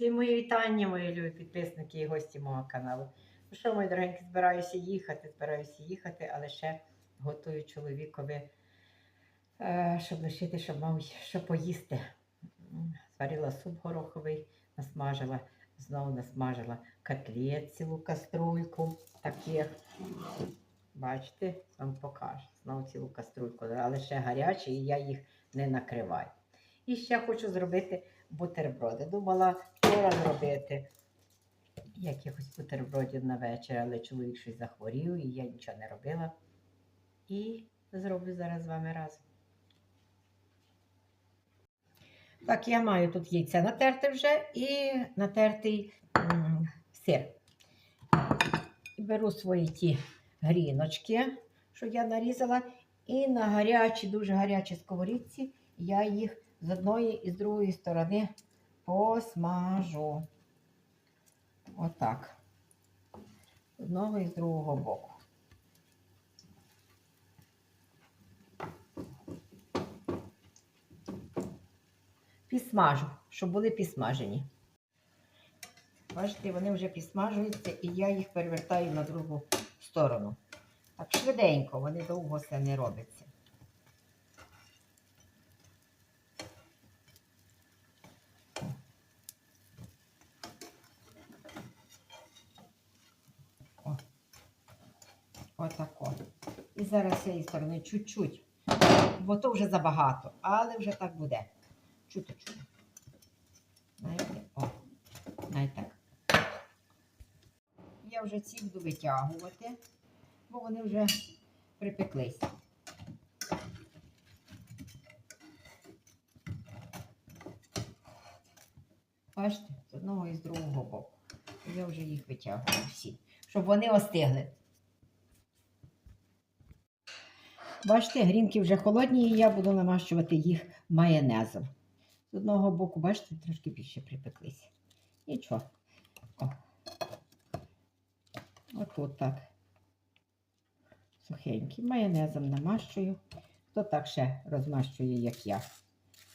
Всі мої вітання, мої любі підписники і гості мого каналу. Ну що, мої дорогенькі, збираюся їхати, збираюся їхати, але ще готую чоловікові, е, щоб лишити, щоб мав що поїсти. М, Зварила суп гороховий, насмажила, знову насмажила котлет, цілу каструльку таких. Бачите, вам покажу. Знову цілу каструльку, але ще гарячі, і я їх не накриваю. І ще хочу зробити бутерброди. Думала вчора зробити якихось бутербродів на вечір, але чоловік щось захворів, і я нічого не робила. І зроблю зараз з вами разом. Так, я маю тут яйце натерте вже і натертий сир. Беру свої ті гріночки, що я нарізала, і на гарячій, дуже гарячій сковорідці я їх з одної і з другої сторони посмажу. Отак. З одного і з другого боку. Підсмажу, щоб були підсмажені. Бачите, вони вже підсмажуються, і я їх перевертаю на другу сторону. Так швиденько, вони довго все не робиться. Отако. І зараз з цієї сторони чуть-чуть, бо то вже забагато, але вже так буде. Чути-чути. Знаєте? О, знаєте так. Я вже ці буду витягувати, бо вони вже припеклись. Бачите, з одного і з другого боку. Я вже їх витягую всі, щоб вони остигли. Бачите, грінки вже холодні, і я буду намащувати їх майонезом. З одного боку, бачите, трошки більше припеклися. Нічого. О. Отут так. Сухенький. Майонезом намащую. Хто так ще розмащує, як я.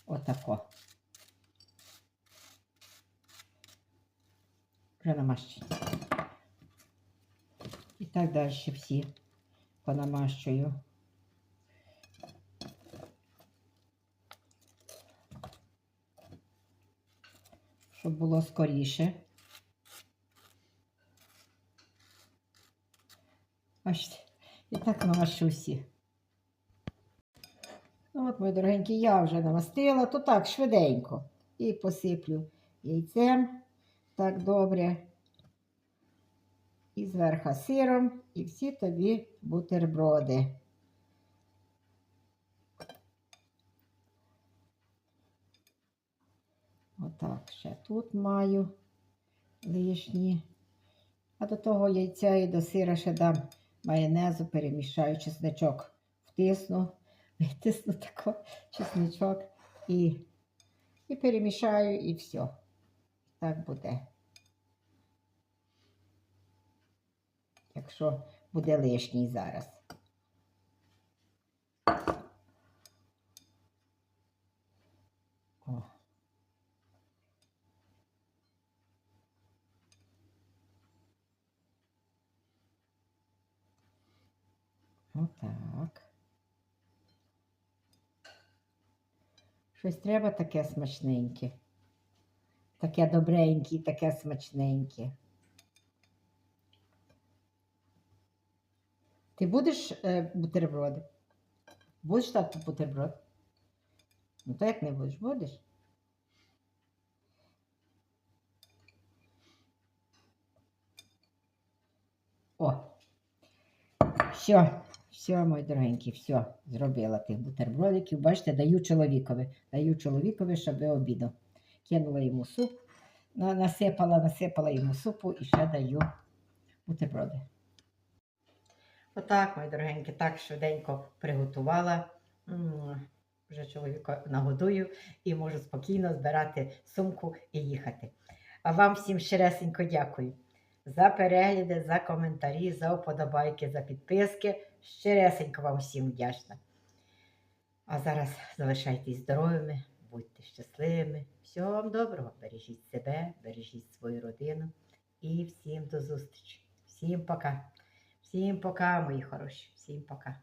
Отако. Вже намащені. І так далі всі понамащую. Щоб було скоріше. Бачите, і так намащу всі. Ну от, мої дорогенькі, я вже намастила, то так швиденько. І посиплю яйцем так добре. І зверху сиром, і всі тобі бутерброди. Отак, ще тут маю лишні. А до того яйця і до сира ще дам майонезу, перемішаю чесничок. Втисну, витисну тако чесничок і, і перемішаю, і все. Так буде. Якщо буде лишній зараз. Отак. Щось треба таке смачненьке. Таке добреньке, таке смачненьке. Ти будеш е, бутерброди? Будеш тату бутерброд? Ну то як не будеш, будеш? О, все, все, мої дорогенькі, все, зробила тих бутербродиків. Бачите, даю чоловікові. Даю чоловікові, щоб обідав. Кинула йому суп, насипала, насипала йому супу і ще даю бутерброди. Отак, мої дорогенькі, так швиденько приготувала. Вже чоловіка нагодую і можу спокійно збирати сумку і їхати. А вам всім щиресенько дякую за перегляди, за коментарі, за вподобайки, за підписки. Щиресенько вам всім вдячна. А зараз залишайтесь здоровими, будьте щасливими. Всього вам доброго. Бережіть себе, бережіть свою родину. І всім до зустрічі. Всім пока. Всім пока, мої хороші. Всім пока.